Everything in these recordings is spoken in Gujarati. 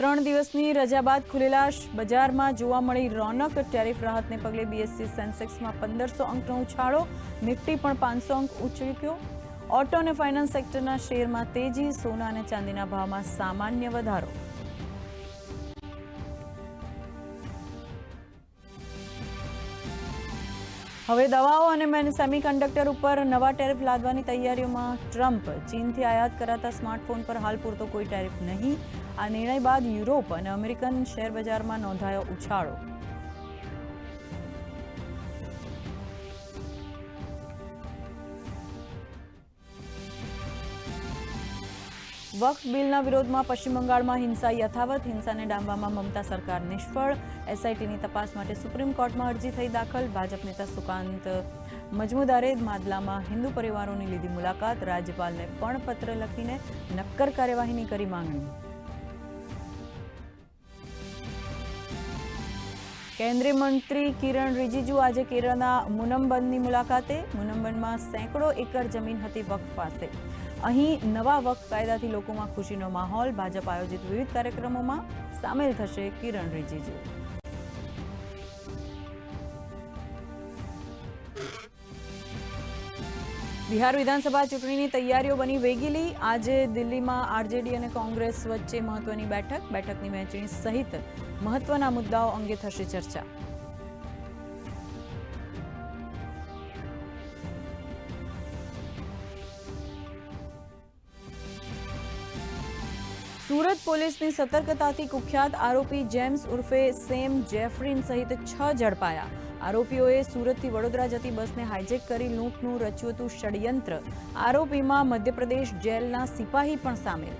ત્રણ દિવસની રજા બાદ ખુલેલા બજારમાં જોવા મળી રોનક. ટેરિફ રાહતને પગલે બીએસસી સેન્સેક્સમાં પંદરસો અંકનો ઉછાળો, નિફ્ટી પણ પાંચસો અંક ઉછળ્યો ઓટો અને ફાઇનાન્સ સેક્ટરના શેરમાં તેજી, સોના અને ચાંદીના ભાવમાં સામાન્ય વધારો. હવે દવાઓ અને મેન- સેમિકન્ડક્ટર ઉપર નવા ટેરિફ લાદવાની તૈયારીઓમાં ટ્રમ્પ ચીનથી આયાત કરાતા સ્માર્ટફોન પર હાલ પૂરતો કોઈ ટેરિફ નહીં. આ નિર્ણય બાદ યુરોપ અને અમેરિકન શેર બજારમાં નોંધાયો ઉછાળો. વક્ફ બિલના વિરોધમાં પશ્ચિમ બંગાળમાં હિંસા યથાવત, હિંસાને ડામવામાં મમતા સરકાર નિષ્ફળ. એસઆઈટીની તપાસ માટે સુપ્રીમ કોર્ટમાં અરજી થઈ દાખલ. ભાજપ નેતા સુકાંત મજમુદારે માદલામાં હિન્દુ પરિવારોની લીધી મુલાકાત. રાજ્યપાલને પણ પત્ર લખીને નક્કર કાર્યવાહીની કરી માંગણી. કેન્દ્રીય મંત્રી કિરણ રિજિજુ આજે કેરળના મુનમ્બનની મુલાકાતે. મુનમ્બનમાં સેંકડો એકર જમીન હતી વક્ફ પાસે. અહીં નવા વક્ફ કાયદાથી લોકોમાં ખુશીનો માહોલ. ભાજપ આયોજિત વિવિધ કાર્યક્રમોમાં સામેલ થશે કિરણ રિજિજુ. બિહાર વિધાનસભા ચૂંટણીની તૈયારીઓ બની વેગીલી. આજે દિલ્હીમાં આરજેડી અને કોંગ્રેસ વચ્ચે મહત્વની બેઠક. બેઠકની વહેંચણી સહિત મહત્વના મુદ્દાઓ અંગે થશે ચર્ચા. સુરત પોલીસની સતર્કતાથી કુખ્યાત આરોપી જેમ્સ ઉર્ફે સેમ જેફરીન સહિત છ ઝડપાયા. આરોપીઓએ સુરતથી વડોદરા જતી બસને હાઇજેક કરી લૂંટનું રચ્યું ષડયંત્ર. આરોપીમાં મધ્યપ્રદેશ જેલના સિપાહી પણ સામેલ.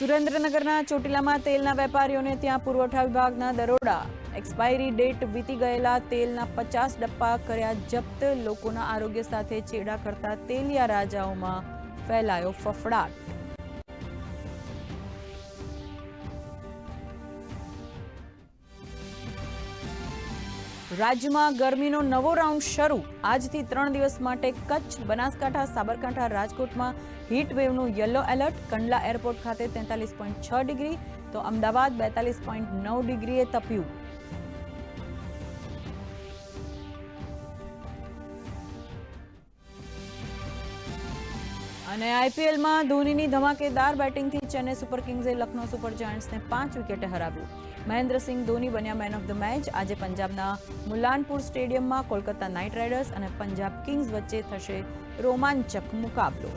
સુરેન્દ્રનગરના ચોટીલામાં તેલના વેપારીઓને ત્યાં પુરવઠા વિભાગના દરોડા. એક્સપાયરી ડેટ વીતી ગયેલા તેલના પચાસ ડબ્બા કર્યા જપ્ત. લોકોના આરોગ્ય સાથે ચેડા કરતા તેલિયા રાજાઓમાં ફેલાયો ફફડાટ. રાજ્યમાં ગરમીનો નવો રાઉન્ડ શરૂ. આજથી ત્રણ દિવસ માટે કચ્છ, બનાસકાંઠા, સાબરકાંઠા, રાજકોટમાં હીટ વેવનું યલો એલર્ટ કંડલા એરપોર્ટ ખાતે તેતાલીસ પોઈન્ટ છ ડિગ્રી, તો અમદાવાદ બેતાલીસ પોઈન્ટ નવ ડિગ્રીએ તપ્યું. અને આઈપીએલમાં ધોનીની ધમાકેદાર બેટિંગથી ચેન્નઈ સુપર કિંગ્સે લખનૌ સુપર જાયન્ટ્સને પાંચ વિકેટે હરાવ્યું. મહેન્દ્રસિંહ ધોની બન્યા મેન ઓફ ધ મેચ આજે પંજાબના મુલાનપુર સ્ટેડિયમમાં કોલકાતા નાઇટ રાઇડર્સ અને પંજાબ કિંગ્સ વચ્ચે થશે રોમાંચક મુકાબલો.